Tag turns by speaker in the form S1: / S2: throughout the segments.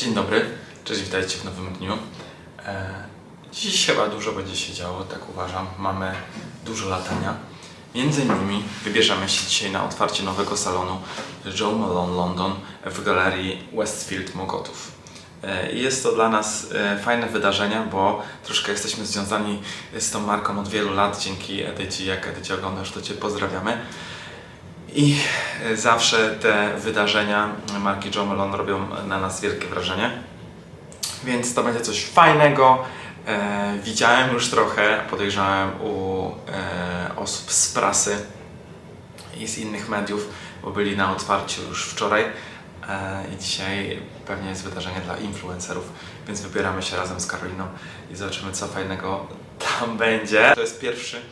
S1: Dzień dobry, cześć, witajcie w nowym dniu. E, dziś chyba dużo będzie się działo, tak uważam. Mamy dużo latania. Między innymi wybierzemy się dzisiaj na otwarcie nowego salonu Joe Malone London w galerii Westfield Mokotów. E, Jest to dla nas e, fajne wydarzenie, bo troszkę jesteśmy związani z tą marką od wielu lat. Dzięki Edycie, jak Edycie oglądasz, to Cię pozdrawiamy. I zawsze te wydarzenia marki Joe Malone robią na nas wielkie wrażenie. Więc to będzie coś fajnego. E, widziałem już trochę, podejrzewałem u e, osób z prasy i z innych mediów, bo byli na otwarciu już wczoraj. E, I dzisiaj pewnie jest wydarzenie dla influencerów, więc wybieramy się razem z Karoliną i zobaczymy, co fajnego tam będzie. To jest pierwszy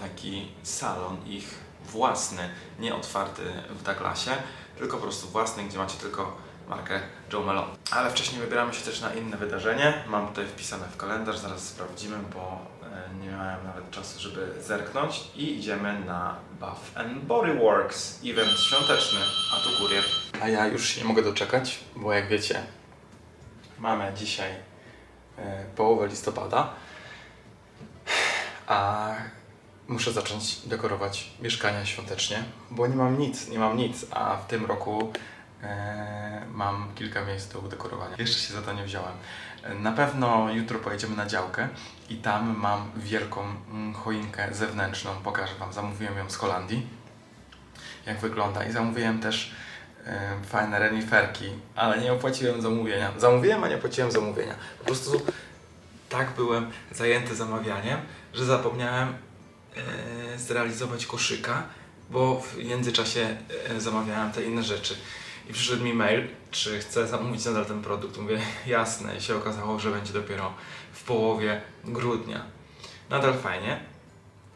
S1: taki salon ich własny, nie otwarty w Douglasie, tylko po prostu własny, gdzie macie tylko markę Joe Malone. Ale wcześniej wybieramy się też na inne wydarzenie. Mam tutaj wpisane w kalendarz, zaraz sprawdzimy, bo e, nie miałem nawet czasu, żeby zerknąć. I idziemy na Bath and Body Works, event świąteczny, a tu kurier. A ja już się nie mogę doczekać, bo jak wiecie, mamy dzisiaj e, połowę listopada, a muszę zacząć dekorować mieszkania świątecznie, bo nie mam nic, nie mam nic, a w tym roku e, mam kilka miejsc do udekorowania. Jeszcze się za to nie wziąłem. E, Na pewno jutro pojedziemy na działkę i tam mam wielką mm, choinkę zewnętrzną. Pokażę Wam, zamówiłem ją z Holandii, jak wygląda i zamówiłem też e, fajne reniferki, ale nie opłaciłem zamówienia. Zamówiłem, a nie opłaciłem zamówienia. Po prostu tak byłem zajęty zamawianiem, że zapomniałem zrealizować koszyka, bo w międzyczasie e, zamawiałem te inne rzeczy. I przyszedł mi mail, czy chcę zamówić nadal ten produkt. Mówię, jasne. I się okazało, że będzie dopiero w połowie grudnia. Nadal fajnie.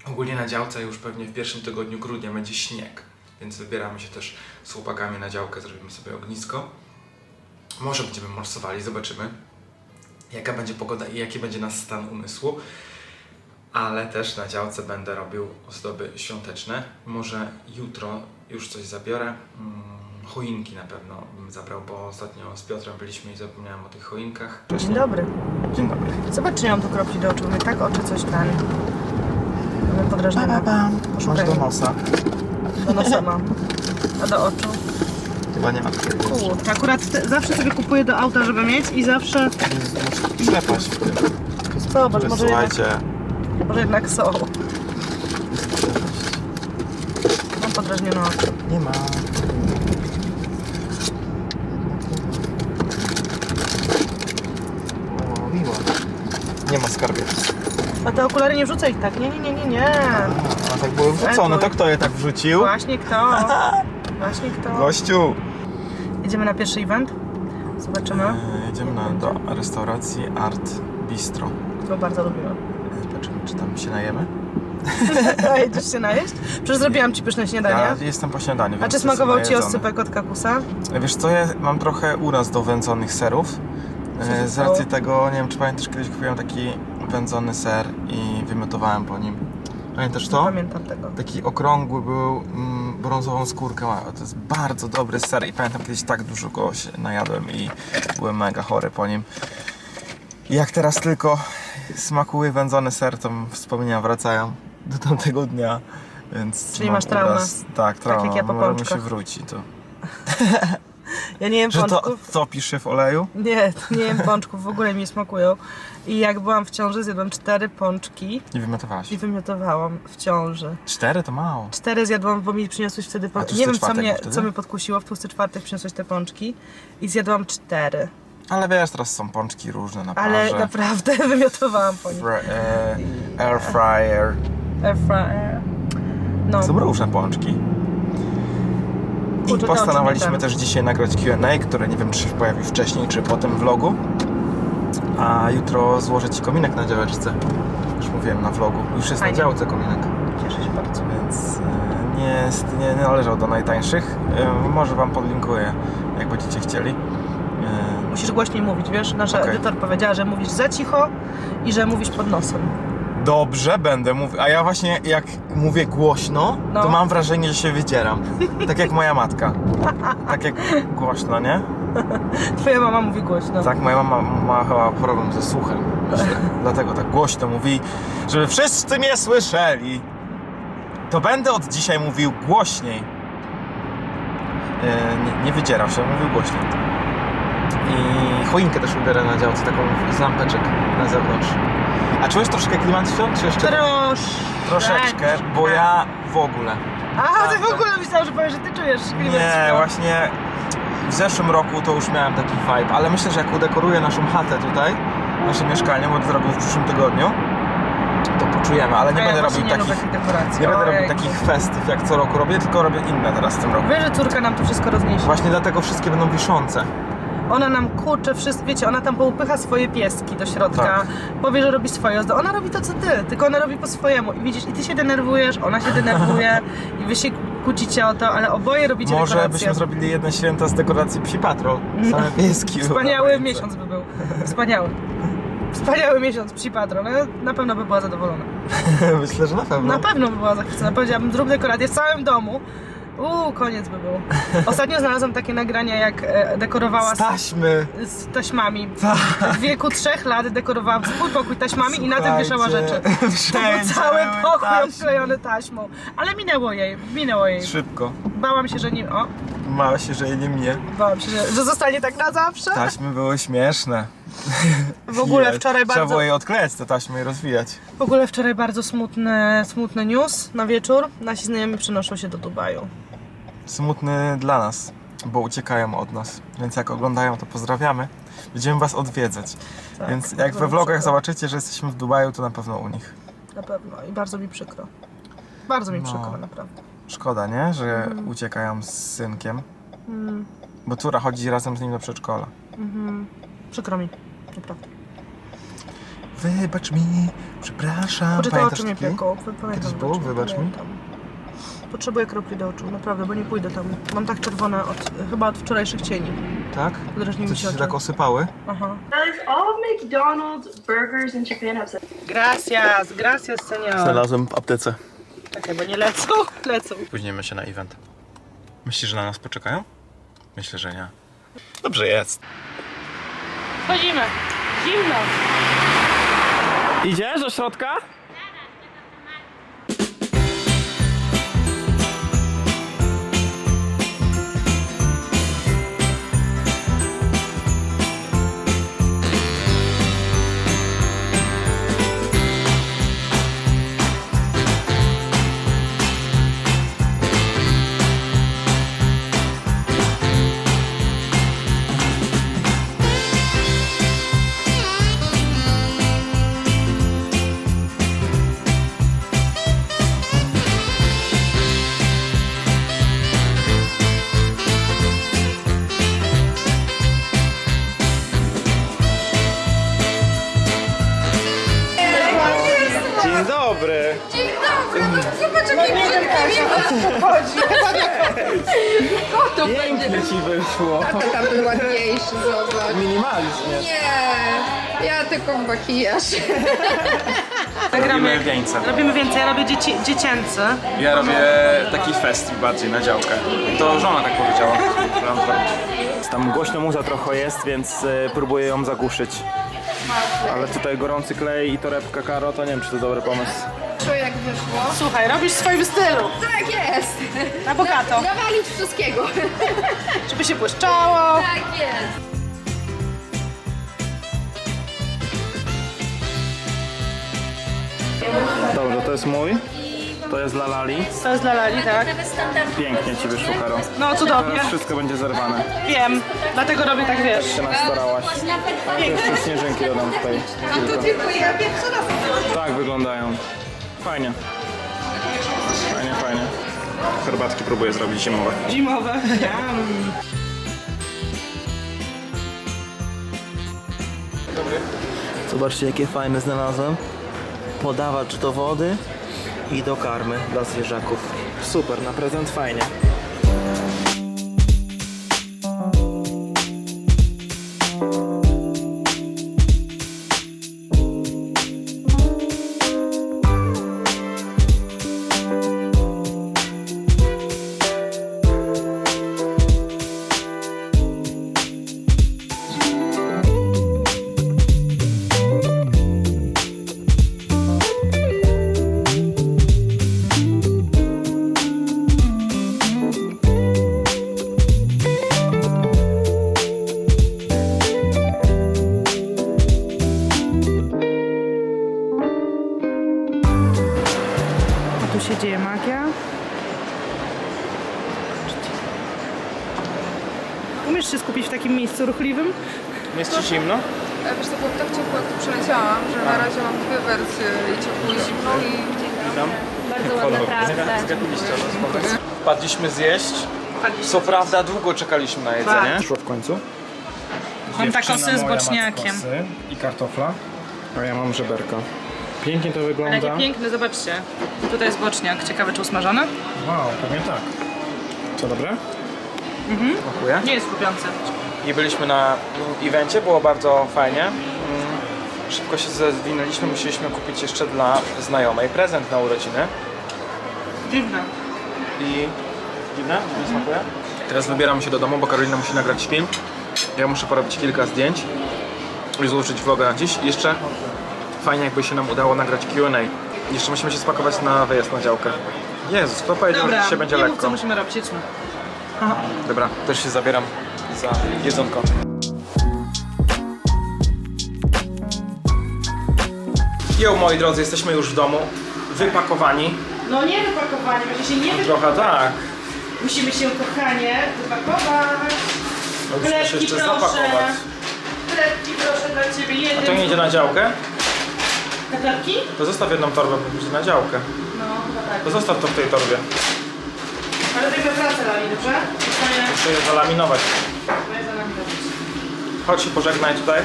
S1: Ogólnie na działce już pewnie w pierwszym tygodniu grudnia będzie śnieg, więc wybieramy się też z chłopakami na działkę, zrobimy sobie ognisko. Może będziemy morsowali, zobaczymy jaka będzie pogoda i jaki będzie nasz stan umysłu. Ale też na działce będę robił ozdoby świąteczne. Może jutro już coś zabiorę. Mm, choinki na pewno bym zabrał, bo ostatnio z Piotrem byliśmy i zapomniałem o tych choinkach.
S2: Dzień dobry.
S1: Dzień dobry.
S2: Zobacz, czy nie mam tu kropli do oczu. Mnie tak oczy coś ten. Podrażnione.
S1: Masz
S2: Szukaj.
S1: do nosa.
S2: Do nosa mam. A do oczu?
S1: Chyba nie ma.
S2: Kurczę, akurat te, zawsze sobie kupuję do auta, żeby mieć i zawsze...
S1: Ślepaś.
S2: Zobacz, może jednak,
S1: Słuchajcie,
S2: może jednak są. Mam podrażnione oczy.
S1: nie ma. O, miło. Nie ma skarbiec.
S2: A te okulary nie wrzucaj ich tak. Nie, nie, nie, nie, nie.
S1: A tak były wrzucone, to kto je tak wrzucił?
S2: Właśnie kto? Właśnie kto?
S1: Gościu!
S2: Jedziemy na pierwszy event. Zobaczymy.
S1: E, Jedziemy na, do restauracji Art Bistro.
S2: Którą bardzo lubimy.
S1: E, Zobaczymy, czy tam się najemy.
S2: Jedziesz się najeść? Przecież zrobiłam Ci pyszne śniadanie.
S1: Ja jestem po śniadaniu,
S2: A czy smakował Ci oscypek od kakusa?
S1: Wiesz co, ja mam trochę uraz do wędzonych serów. E, Z racji tego, nie wiem czy pamiętasz, kiedyś kupiłem taki wędzony ser i wymiotowałem po nim. Pamiętasz
S2: Nie
S1: to?
S2: pamiętam tego.
S1: Taki okrągły był, mm, brązową skórkę ma. To jest bardzo dobry ser i pamiętam kiedyś tak dużo go się najadłem i byłem mega chory po nim. I jak teraz tylko smakuje wędzony ser, to wspomnienia wracają do tamtego dnia. Więc
S2: Czyli
S1: mam
S2: masz traumę.
S1: Uraz. Tak, trauma.
S2: jak ja po
S1: Może mi się wróci to.
S2: Ja nie jem
S1: Że to
S2: pączków.
S1: topisz się w oleju?
S2: Nie, nie jem pączków, w ogóle mi nie smakują. I jak byłam w ciąży, zjadłam cztery pączki
S1: Nie wymiotowałaś.
S2: i wymiotowałam w ciąży.
S1: Cztery to mało.
S2: Cztery zjadłam, bo mi przyniosłeś wtedy... Po...
S1: tłusty
S2: Nie wiem, co mnie, co mnie podkusiło. W tłusty czwartek przyniosłeś te pączki i zjadłam cztery.
S1: Ale wiesz, teraz są pączki różne na
S2: Ale
S1: parze.
S2: naprawdę wymiotowałam po nich.
S1: Fry, e, air fryer.
S2: Air fryer. No,
S1: Są różne pączki. I
S2: Kurczę,
S1: postanowiliśmy też dzisiaj nagrać Q&A, które nie wiem czy się pojawi wcześniej, czy po tym vlogu. A jutro złożę Ci kominek na działeczce. Już mówiłem na vlogu. Już jest
S2: Fajnie.
S1: na działce kominek.
S2: cieszę się bardzo.
S1: Więc e, nie, nie należał do najtańszych. E, Może Wam podlinkuję, jak będziecie chcieli.
S2: Musisz głośniej mówić, wiesz? Nasza
S1: Okej.
S2: edytor powiedziała, że mówisz za cicho i że mówisz pod nosem.
S1: Dobrze, będę mówił. A ja właśnie jak mówię głośno,
S2: No.
S1: to mam wrażenie, że się wydzieram. Tak jak moja matka. Tak jak głośno, nie?
S2: Twoja mama mówi głośno.
S1: Tak, moja mama ma chyba problem ze słuchem. Myślę. Dlatego tak głośno mówi, żeby wszyscy mnie słyszeli. To będę od dzisiaj mówił głośniej. E, nie, nie wydzierał się, mówił głośniej. I choinkę też ubiorę na działce, taką z lampeczek na zewnątrz. A czułeś troszkę klimat świąt, czy jeszcze?
S2: Trosz...
S1: Troszeczkę, bo ja w ogóle.
S2: Aha, ty w ogóle myślałam, że powiesz, że ty czujesz klimat
S1: Nie,
S2: świąt.
S1: właśnie w zeszłym roku to już miałem taki vibe, ale myślę, że jak udekoruję naszą chatę tutaj, nasze mieszkanie, bo to zrobię w przyszłym tygodniu, to poczujemy, ale nie
S2: A ja
S1: będę
S2: właśnie
S1: robił
S2: nie lubię
S1: takich,
S2: dekoracji.
S1: nie będę robił
S2: Ojej.
S1: takich festyw jak co roku robię, tylko robię inne teraz w tym roku.
S2: Wiesz, że córka nam to wszystko rozniesie.
S1: Właśnie dlatego wszystkie będą wiszące.
S2: Ona nam kurcze wszystko, wiecie, ona tam poupycha swoje pieski do środka,
S1: Tak.
S2: powie, że robi swoje. Ona robi to, co ty, tylko ona robi po swojemu. I widzisz, i ty się denerwujesz, ona się denerwuje i wy się kłócicie o to, ale oboje robicie
S1: Może
S2: dekoracje.
S1: byśmy zrobili jedne święta z dekoracji Psi Patrol. Same pieski.
S2: Wspaniały miesiąc by był. Wspaniały. Wspaniały miesiąc psi patron. Ja Na pewno by była zadowolona.
S1: Myślę, że na pewno.
S2: Na pewno by była zachwycona. Powiedziałabym, zrób dekorację w całym domu. Uuu, koniec by był. Ostatnio znalazłam takie nagrania, jak e, dekorowała
S1: Z taśmy.
S2: z, z taśmami.
S1: Tak.
S2: W wieku trzech lat dekorowała swój pokój taśmami i na tym wieszała rzeczy. To był
S1: wszędzie
S2: cały
S1: były
S2: pokój
S1: taśmy.
S2: obklejony taśmą. Ale minęło jej, minęło jej.
S1: Szybko.
S2: Bałam się, że nie... O,
S1: Mała się, że nie mnie.
S2: bałam się, że, że zostanie tak na zawsze.
S1: Taśmy były śmieszne.
S2: W ogóle
S1: Jest.
S2: wczoraj
S1: Trzeba
S2: bardzo...
S1: było je odklejać, te taśmy i rozwijać.
S2: W ogóle wczoraj bardzo smutny, smutny news na wieczór. Nasi znajomi przenoszą się do Dubaju.
S1: Smutny dla nas, bo uciekają od nas. Więc jak oglądają, to pozdrawiamy. Będziemy was odwiedzać.
S2: Tak,
S1: Więc jak we vlogach zobaczycie, że jesteśmy w Dubaju, to na pewno u nich.
S2: Na pewno. I bardzo mi przykro. Bardzo mi
S1: No.
S2: przykro, naprawdę.
S1: Szkoda, nie? Że
S2: Mhm.
S1: uciekają z synkiem.
S2: Mm,
S1: Bo córa chodzi razem z nim do przedszkola.
S2: mhm. Przykro mi. Naprawdę.
S1: Wybacz mi, przepraszam.
S2: Poczytaj
S1: Pamiętasz
S2: oczy mnie
S1: taki?
S2: pieką. Pamiętam
S1: Kiedyś było? Wybacz mi?
S2: pamiętam. Potrzebuję kropli do oczu, naprawdę, bo nie pójdę tam. Mam tak czerwone od, chyba od wczorajszych cieni.
S1: Tak?
S2: Drażni mi się
S1: się
S2: oczy.
S1: tak osypały?
S2: Aha.
S3: Guys, all McDonald's burgers in Japan have
S2: Gracias, gracias, senior.
S1: Znalazłem w aptece.
S2: Czekaj, bo nie lecą. Lecą.
S1: Późniemy się na event. Myślisz, że na nas poczekają? Myślę, że nie. Dobrze jest.
S2: Chodzimy. Zimno.
S1: Idziesz do środka? Dobry.
S4: Zobacz, jakie
S1: Pięknie ci wyszło.
S4: to tam był ładniejszy, zobacz.
S1: Minimalizm.
S4: Nie, ja tylko makijaż.
S1: Robimy wieńce.
S2: Robimy więcej, ja robię dzieci, dziecięcy.
S1: Ja robię taki festiwal bardziej na działkę. To żona tak powiedziała, że mam zrobić. Tam głośno muza trochę jest, więc e, próbuję ją zagłuszyć. Ale tutaj gorący klej i torebka karo, to nie wiem czy to dobry pomysł.
S4: Co jak wyszło?
S2: Słuchaj, robisz w swoim stylu.
S4: Tak jest.
S2: Na bogato.
S4: Na, nawalić wszystkiego.
S2: Żeby się błyszczało.
S4: Tak jest.
S1: Dobrze, to jest mój. To jest dla Lali.
S2: To jest dla Lali, tak?
S1: Pięknie ci wyszło, Karo.
S2: No cudownie.
S1: Teraz wszystko będzie zerwane.
S2: Wiem, dlatego robię tak, wiesz.
S1: Się nastarałaś. A to jeszcze śnieżynki dodam tutaj. Kilka.
S4: Dziękuję. Pierwszy raz.
S1: Tak wyglądają. Fajnie. Fajnie, fajnie. Herbatki próbuję zrobić zimowe.
S2: Zimowe.
S5: Zobaczcie jakie fajne znalazłem. Podawacz do wody i do karmy dla zwierzaków. Super, na prezent fajnie.
S2: Takim miejscu ruchliwym.
S1: Jest ci zimno?
S6: E, Wiesz co, było tak ciepło, jak tu przyleciałam, że na razie mam dwie wersje i ciepło i zimno i
S1: Witam.
S4: Bardzo ładna prawda.
S1: Wpadliśmy zjeść. Co prawda długo czekaliśmy na jedzenie.
S2: Tak.
S1: Przyszło w końcu.
S2: Mam takosy z boczniakiem.
S1: I kartofla. A ja mam żeberka. Pięknie to
S2: Ale
S1: wygląda.
S2: jakie piękne, zobaczcie. Tutaj jest boczniak. Ciekawe, czy usmażony?
S1: Wow, pewnie tak. Co dobre? Mhm. Dziękuję.
S2: Nie jest kupiący.
S1: I byliśmy na evencie, było bardzo fajnie. Mm, Szybko się zwinęliśmy, musieliśmy kupić jeszcze dla znajomej prezent na urodziny.
S2: Dziwne.
S1: I dziwne? Nie smakuje? Teraz wybieramy się do domu, bo Karolina musi nagrać film. Ja muszę porobić kilka zdjęć i złożyć vloga na dziś. Jeszcze fajnie jakby się nam udało nagrać Q&A. Jeszcze musimy się spakować na wyjazd na działkę. Jezus, kto powiedział,
S2: Dobra,
S1: że dzisiaj będzie
S2: nie mów,
S1: lekko?
S2: co musimy robić, jedźmy.
S1: Dobra, też się zabieram za jedzonko. Jo, moi drodzy, jesteśmy już w domu, wypakowani.
S2: No nie wypakowanie, będzie się nie wy...
S1: Trochę tak.
S2: Musimy się, kochanie, wypakować.
S1: No się
S2: Chlebki,
S1: jeszcze
S2: proszę.
S1: zapakować.
S2: Chlebki proszę dla Ciebie, jeden.
S1: A to nie idzie na działkę?
S2: Kotletki?
S1: To zostaw jedną torbę, bo idzie na działkę.
S2: No, chyba tak.
S1: To zostaw to w tej torbie.
S2: Ale tego pracę dali, dobrze? Zostanie
S1: Muszę je zalaminować.
S2: na za nami robić.
S1: Chodź się pożegnaj tutaj.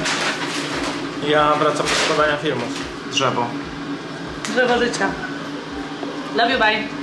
S1: Ja wracam do składania filmów. Drzewo.
S2: Drzewo życia. Love you, bye.